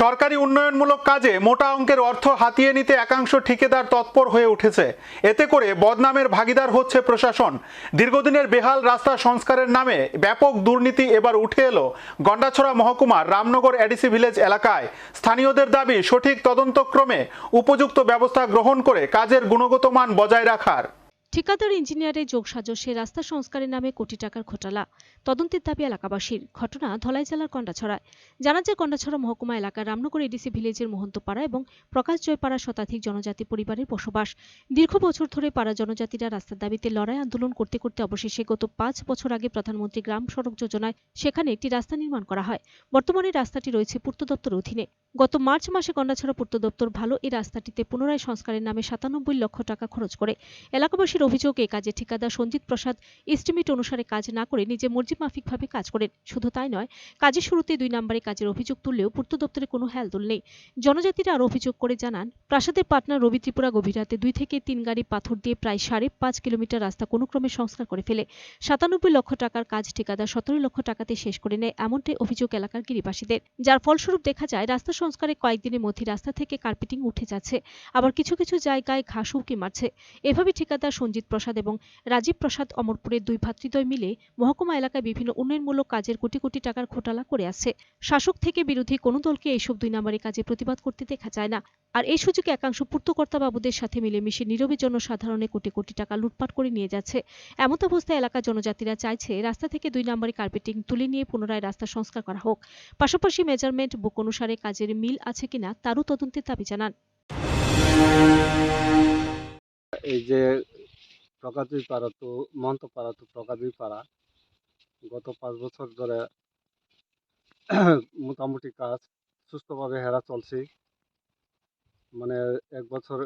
সরকারি উন্নয়নমূলক কাজে মোটা অঙ্কের অর্থ হাতিয়ে নিতে একাংশ ঠিকাদার তৎপর হয়ে উঠেছে। এতে করে বদনামের ভাগিদার হচ্ছে প্রশাসন। দীর্ঘদিনের বেহাল রাস্তা সংস্কারের নামে ব্যাপক দুর্নীতি এবার উঠে এলো গন্ডাছড়া মহকুমার রামনগর এডিসি ভিলেজ এলাকায়। স্থানীয়দের দাবি, সঠিক তদন্তক্রমে উপযুক্ত ব্যবস্থা গ্রহণ করে কাজের গুণগত মান বজায় রাখার। ঠিকাদার ইঞ্জিনিয়ারের যোগসাজশে রাস্তা সংস্কারের নামে কোটি টাকার ঘোটালা। তদন্তের দাবি এলাকাবাসীর। ঘটনা ধলাই জেলার কন্ডাছড়ায়। জানা যায়, কন্ডাছড়া মহকুমা এলাকার রামনগর এডিসি ভিলেজের মহন্তপাড়া এবং প্রকাশ জয়পাড়া শতাধিক জনজাতি পরিবারের বসবাস। দীর্ঘ বছর ধরে পাড়া জনজাতিরা রাস্তার দাবিতে লড়াই আন্দোলন করতে করতে অবশেষে গত পাঁচ বছর আগে প্রধানমন্ত্রী গ্রাম সড়ক যোজনায় সেখানে একটি রাস্তা নির্মাণ করা হয়। বর্তমানে রাস্তাটি রয়েছে পূর্ত দপ্তর অধীনে। গত মার্চ মাসে গন্ডাছড়া পূর্ত দপ্তর ভালো এই রাস্তাটিতে পুনরায় সংস্কারের নামে সাতানব্বই লক্ষ টাকা খরচ করে। এলাকাবাসীর অভিযোগ এই কাজে ঠিকাদার সঞ্জিত প্রসাদ এস্টিমেট অনুসারে কাজ না করে নিজে মর্জি মাফিকভাবে কাজ করেন। শুধু তাই নয়, কাজের শুরুতে দুই নম্বরে কাজের অভিযোগ তুললেও পূর্ত দপ্তরে কোনো হেলদোল নেই। জনজাতিরা আরও অভিযোগ করে জানান, প্রাসাদের পাটনা, রবি ত্রিপুরা গভীর রাতে দুই থেকে তিন গাড়ি পাথর দিয়ে প্রায় সাড়ে পাঁচ কিলোমিটার রাস্তা কোনো ক্রমে সংস্কার করে ফেলে। সাতানব্বই লক্ষ টাকার কাজ ঠিকাদার সতেরো লক্ষ টাকাতে শেষ করে নেয় এমনটাই অভিযোগ এলাকার গিরিবাসীদের। যার ফলস্বরূপ দেখা যায়, রাস্তা সংস্কারে কয়েকদিনের মধ্যে রাস্তা থেকে কার্পেটিং উঠে যাচ্ছে। আবার কিছু কিছু জায়গায় ঘাস উঁকি মারছে। এভাবে ঠিকাদার সঞ্জিত প্রসাদ এবং রাজীব প্রসাদ অমরপুরের দুই ভাতৃদ্বয় মিলে মহকুমা এলাকায় বিভিন্ন উন্নয়নমূলক কাজের কোটি কোটি টাকার ঘোটালা করে আসছে শাসক থেকে বিরোধী কোনো দলকে এইসব দুই নম্বরের কাজে প্রতিবাদ করতে দেখা যায় না। আর এই সুযোগে একাংশ পূর্তকর্তা বাবুদের সাথে মিলেমিশে নীরবে জনসাধারণে কোটি কোটি টাকা লুটপাট করে নিয়ে যাচ্ছে। এমত অবস্থায় এলাকার জনজাতিরা চাইছে রাস্তা থেকে দুই নম্বরে কার্পেটিং তুলে নিয়ে পুনরায় রাস্তা সংস্কার করা হোক। পাশাপাশি মেজারমেন্ট বুক অনুসারে কাজের মিল আছে কিনা তারও তদন্তের দাবি জানান। এই যে প্রকাশী পাড়া তো মন্ত পাড়া তো প্রকাশী পাড়া গত পাঁচ বছর ধরে মোটামুটি কাজ সুস্থভাবে হেরা চলছে। মানে এক বছর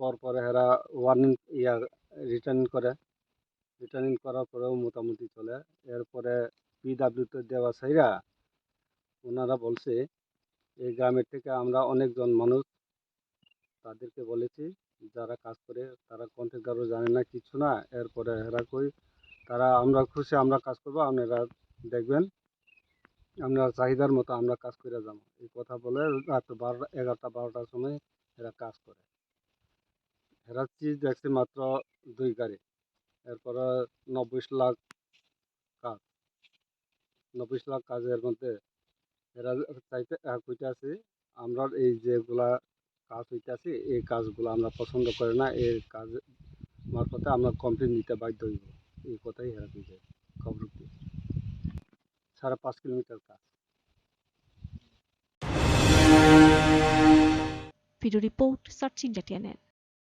পর পরে হেরা ওয়ার্নিং ইয়া রিটার্নিং করে। রিটার্নিং করার পরেও মোটামুটি চলে। এরপরে পিডাব্লিউতে দেওয়া সাইরা ওনারা বলছে, এই গ্রামের থেকে আমরা অনেকজন মানুষ তাদেরকে বলেছি, যারা কাজ করে তারা কন্ট্রাক্টারও জানে না, কিছু না, এরপরে এরা কই, তারা আমরা খুশি, আমরা কাজ করব, আপনারা দেখবেন আপনারা চাহিদার মতো আমরা কাজ করে যাব। এই কথা বলে রাত বারোটা এগারোটা বারোটার সময় এরা কাজ করে। এরা চিজ দেখছি মাত্র দুই গাড়ি, এরপরে নব্বই লাখ কাজ, নব্বই লাখ কাজের মধ্যে এরা চাইতে কইতে আছি আমরা এই যেগুলা কাজ হইতেছে, এই কাজগুলো আমরা পছন্দ করি না এর কাজ মারফতে আমরা কমপ্লেন দিতে বাধ্য হইব। এই কথাই হেরা দিতে খবর সাড়ে পাঁচ কিলোমিটার কাজ। Video report, searching India TNN.